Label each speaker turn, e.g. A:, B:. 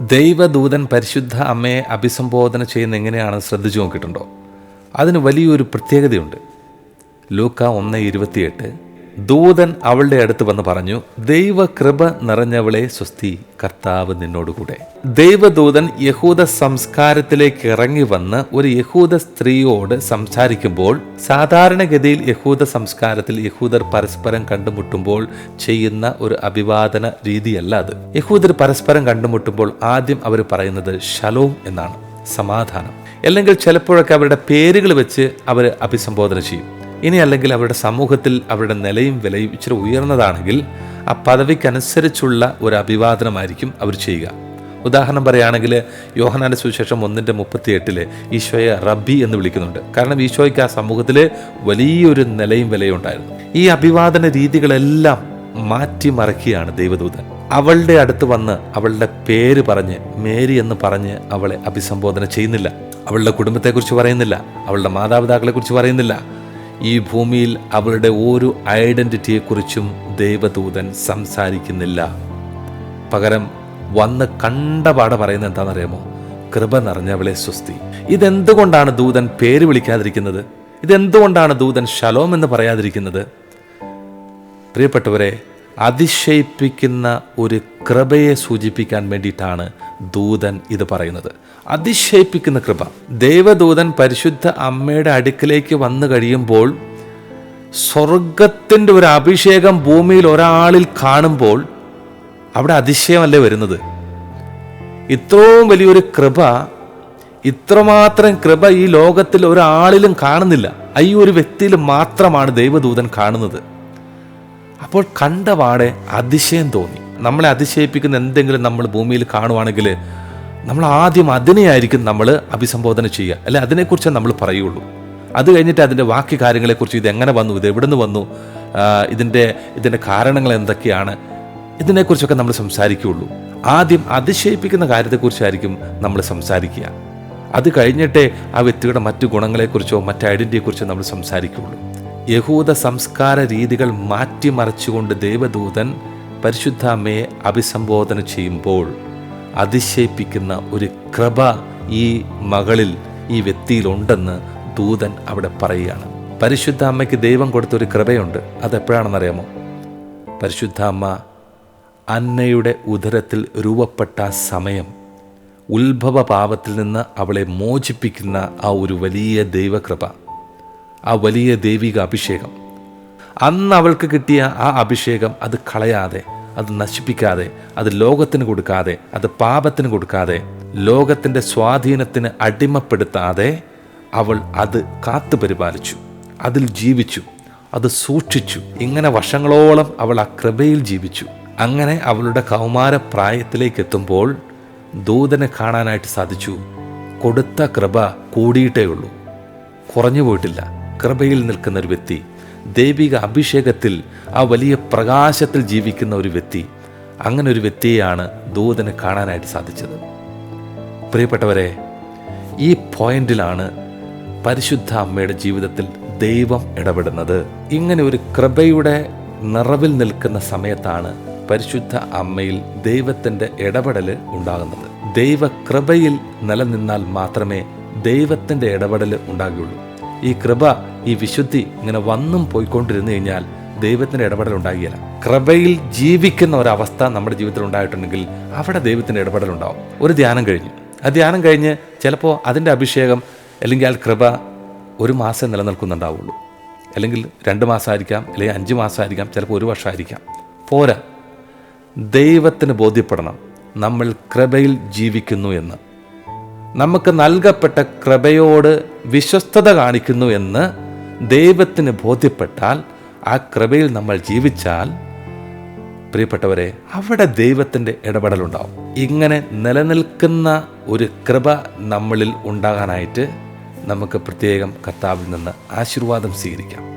A: ദൈവദൂതൻ പരിശുദ്ധ അമ്മയെ അഭിസംബോധന ചെയ്യുന്ന എങ്ങനെയാണ് ശ്രദ്ധിച്ചു നോക്കിയിട്ടുണ്ടോ? അതിന് വലിയൊരു പ്രത്യേകതയുണ്ട്. ലൂക്ക ഒന്ന് ഇരുപത്തിയെട്ട് ദൂതൻ അവളുടെ അടുത്ത് വന്ന് പറഞ്ഞു ദൈവകൃപ നിറഞ്ഞവളെ സ്വസ്തി കർത്താവ് നിന്നോടുകൂടെ. ദൈവദൂതൻ യഹൂദ സംസ്കാരത്തിലേക്ക് ഇറങ്ങി വന്ന് ഒരു യഹൂദ സ്ത്രീയോട് സംസാരിക്കുമ്പോൾ സാധാരണഗതിയിൽ യഹൂദ സംസ്കാരത്തിൽ യഹൂദർ പരസ്പരം കണ്ടുമുട്ടുമ്പോൾ ചെയ്യുന്ന ഒരു അഭിവാദന രീതിയല്ല അത്. യഹൂദർ പരസ്പരം കണ്ടുമുട്ടുമ്പോൾ ആദ്യം അവർ പറയുന്നത് ഷലോം എന്നാണ് സമാധാനം. അല്ലെങ്കിൽ ചിലപ്പോഴൊക്കെ അവരുടെ പേരുകൾ വെച്ച് അവർ അഭിസംബോധന ചെയ്യും. ഇനി അല്ലെങ്കിൽ അവരുടെ സമൂഹത്തിൽ അവരുടെ നിലയും വിലയും ഇച്ചിരി ഉയർന്നതാണെങ്കിൽ ആ പദവിക്കനുസരിച്ചുള്ള ഒരു അഭിവാദനമായിരിക്കും അവർ ചെയ്യുക. ഉദാഹരണം പറയുകയാണെങ്കിൽ യോഹനാന സുവിശേഷം ഒന്നിന്റെ മുപ്പത്തി എട്ടിൽ ഈശോയെ റബ്ബി എന്ന് വിളിക്കുന്നുണ്ട്. കാരണം ഈശോയ്ക്ക് ആ സമൂഹത്തിൽ വലിയൊരു നിലയും വിലയും ഉണ്ടായിരുന്നു. ഈ അഭിവാദന രീതികളെല്ലാം മാറ്റിമറിക്കുകയാണ് ദൈവദൂതൻ. അവളുടെ അടുത്ത് വന്ന് അവളുടെ പേര് പറഞ്ഞ് മേരി എന്ന് പറഞ്ഞ് അവളെ അഭിസംബോധന ചെയ്യുന്നില്ല. അവളുടെ കുടുംബത്തെക്കുറിച്ച് പറയുന്നില്ല. അവളുടെ മാതാപിതാക്കളെക്കുറിച്ച് പറയുന്നില്ല. ഈ ഭൂമിയിൽ അവളുടെ ഒരു ഐഡന്റിറ്റിയെക്കുറിച്ചും ദൈവദൂതൻ സംസാരിക്കുന്നില്ല. പകരം വന്ന് കണ്ടപാട് പറയുന്നത് എന്താണെന്നറിയാമോ? കൃപ നിറഞ്ഞവളെ സ്വസ്തി. ഇതെന്തുകൊണ്ടാണ് ദൂതൻ പേര് വിളിക്കാതിരിക്കുന്നത്? ഇതെന്തുകൊണ്ടാണ് ദൂതൻ ശലോം എന്ന് പറയാതിരിക്കുന്നത്? പ്രിയപ്പെട്ടവരെ അതിശയിപ്പിക്കുന്ന ഒരു കൃപയെ സൂചിപ്പിക്കാൻ വേണ്ടിയിട്ടാണ് ദൂതൻ ഇത് പറയുന്നത്. അതിശയിപ്പിക്കുന്ന കൃപ. ദേവദൂതൻ പരിശുദ്ധ അമ്മയുടെ അടുക്കിലേക്ക് വന്നു കഴിയുമ്പോൾ സ്വർഗത്തിന്റെ ഒരു അഭിഷേകം ഭൂമിയിൽ ഒരാളിൽ കാണുമ്പോൾ അവിടെ അതിശയമല്ലേ വരുന്നത്? ഇത്രയും വലിയൊരു കൃപ ഇത്രമാത്രം കൃപ ഈ ലോകത്തിൽ ഒരാളിലും കാണുന്നില്ല. ഈ ഒരു വ്യക്തിയിൽ മാത്രമാണ് ദൈവദൂതൻ കാണുന്നത്. അപ്പോൾ കണ്ടപാടെ അതിശയം തോന്നി. നമ്മളെ അതിശയിപ്പിക്കുന്ന എന്തെങ്കിലും നമ്മൾ ഭൂമിയിൽ കാണുവാണെങ്കിൽ നമ്മൾ ആദ്യം അതിനെയായിരിക്കും നമ്മൾ അഭിസംബോധന ചെയ്യുക. അല്ലെ അതിനെക്കുറിച്ച് നമ്മൾ പറയുള്ളൂ. അത് കഴിഞ്ഞിട്ട് അതിന്റെ ബാക്കി കാര്യങ്ങളെക്കുറിച്ച് ഇത് എങ്ങനെ വന്നു ഇത് എവിടെ നിന്ന് വന്നു ഇതിന്റെ ഇതിന്റെ കാരണങ്ങൾ എന്തൊക്കെയാണ് ഇതിനെക്കുറിച്ചൊക്കെ നമ്മൾ സംസാരിക്കുകയുള്ളൂ. ആദ്യം അതിശയിപ്പിക്കുന്ന കാര്യത്തെക്കുറിച്ചായിരിക്കും നമ്മൾ സംസാരിക്കുക. അത് കഴിഞ്ഞിട്ടേ ആ വ്യക്തിയുടെ മറ്റു ഗുണങ്ങളെക്കുറിച്ചോ മറ്റ് ഐഡന്റിയെക്കുറിച്ചോ നമ്മൾ സംസാരിക്കുകയുള്ളൂ. യഹൂദ സംസ്കാര രീതികൾ മാറ്റിമറിച്ചുകൊണ്ട് ദേവദൂതൻ പരിശുദ്ധ അമ്മയെ അഭിസംബോധന ചെയ്യുമ്പോൾ അതിശയിപ്പിക്കുന്ന ഒരു കൃപ ഈ മകളിൽ ഈ വ്യക്തിയിലുണ്ടെന്ന് ദൂതൻ അവിടെ പറയുകയാണ്. പരിശുദ്ധ അമ്മയ്ക്ക് ദൈവം കൊടുത്ത ഒരു കൃപയുണ്ട്. അതെപ്പോഴാണെന്നറിയാമോ? പരിശുദ്ധ അമ്മ അന്നയുടെ ഉദരത്തിൽ രൂപപ്പെട്ട സമയം ഉത്ഭവ പാപത്തിൽ നിന്ന് അവളെ മോചിപ്പിക്കുന്ന ആ ഒരു വലിയ ദൈവകൃപ ആ വലിയ ദൈവിക അഭിഷേകം അന്ന് അവൾക്ക് കിട്ടിയ ആ അഭിഷേകം അത് കളയാതെ അത് നശിപ്പിക്കാതെ അത് ലോകത്തിന് കൊടുക്കാതെ അത് പാപത്തിന് കൊടുക്കാതെ ലോകത്തിന്റെ സ്വാധീനത്തിന് അടിമപ്പെടുത്താതെ അവൾ അത് കാത്തു പരിപാലിച്ചു. അതിൽ ജീവിച്ചു. അത് സൂക്ഷിച്ചു. ഇങ്ങനെ വർഷങ്ങളോളം അവൾ ആ കൃപയിൽ ജീവിച്ചു. അങ്ങനെ അവളുടെ കൗമാര പ്രായത്തിലേക്ക് എത്തുമ്പോൾ ദൂതനെ കാണാനായിട്ട് സാധിച്ചു. കൊടുത്ത കൃപ കൂടിയിട്ടേ ഉള്ളൂ കുറഞ്ഞു പോയിട്ടില്ല കൃപയിൽ നിൽക്കുന്ന ഒരു വ്യക്തി ദൈവിക അഭിഷേകത്തിൽ ആ വലിയ പ്രകാശത്തിൽ ജീവിക്കുന്ന ഒരു വ്യക്തി അങ്ങനെ ഒരു വ്യക്തിയെയാണ് ദൂതനെ കാണാനായിട്ട് സാധിച്ചത്. പ്രിയപ്പെട്ടവരെ ഈ പോയിന്റിലാണ് പരിശുദ്ധ അമ്മയുടെ ജീവിതത്തിൽ ദൈവം ഇടപെടുന്നത്. ഇങ്ങനെ ഒരു കൃപയുടെ നിറവിൽ നിൽക്കുന്ന സമയത്താണ് പരിശുദ്ധ അമ്മയിൽ ദൈവത്തിന്റെ ഇടപെടൽ ഉണ്ടാകുന്നത്. ദൈവ കൃപയിൽ നിലനിന്നാൽ മാത്രമേ ദൈവത്തിന്റെ ഇടപെടൽ ഉണ്ടാകുകയുള്ളൂ. ഈ കൃപ ഈ വിശുദ്ധി ഇങ്ങനെ വന്നും പോയിക്കൊണ്ടിരുന്നു കഴിഞ്ഞാൽ ദൈവത്തിന്റെ ഇടപെടൽ ഉണ്ടാകില്ല കൃപയിൽ ജീവിക്കുന്ന ഒരവസ്ഥ നമ്മുടെ ജീവിതത്തിൽ ഉണ്ടായിട്ടുണ്ടെങ്കിൽ അവിടെ ദൈവത്തിന്റെ ഇടപെടൽ ഉണ്ടാവും ഒരു ധ്യാനം കഴിഞ്ഞ്. ആ ധ്യാനം കഴിഞ്ഞ് ചിലപ്പോൾ അതിന്റെ അഭിഷേകം അല്ലെങ്കിൽ ആ കൃപ ഒരു മാസം നിലനിൽക്കുന്നുണ്ടാവുള്ളൂ. അല്ലെങ്കിൽ രണ്ട് മാസമായിരിക്കാം അല്ലെങ്കിൽ അഞ്ച് മാസമായിരിക്കാം ചിലപ്പോൾ ഒരു വർഷമായിരിക്കാം. പോരാ. ദൈവത്തിന് ബോധ്യപ്പെടണം. നമ്മൾ കൃപയിൽ ജീവിക്കുന്നു എന്ന്. നമുക്ക് നൽകപ്പെട്ട കൃപയോട് വിശ്വസ്തത കാണിക്കുന്നു എന്ന് ദൈവത്തിന് ബോധ്യപ്പെട്ടാൽ ആ കൃപയിൽ നമ്മൾ ജീവിച്ചാൽ പ്രിയപ്പെട്ടവരെ അവിടെ ദൈവത്തിന്റെ ഇടപെടലുണ്ടാവും. ഇങ്ങനെ നിലനിൽക്കുന്ന ഒരു കൃപ നമ്മളിൽ ഉണ്ടാകാനായിട്ട് നമുക്ക് പ്രത്യേകം കർത്താവിൽ നിന്ന് ആശീർവാദം സ്വീകരിക്കാം.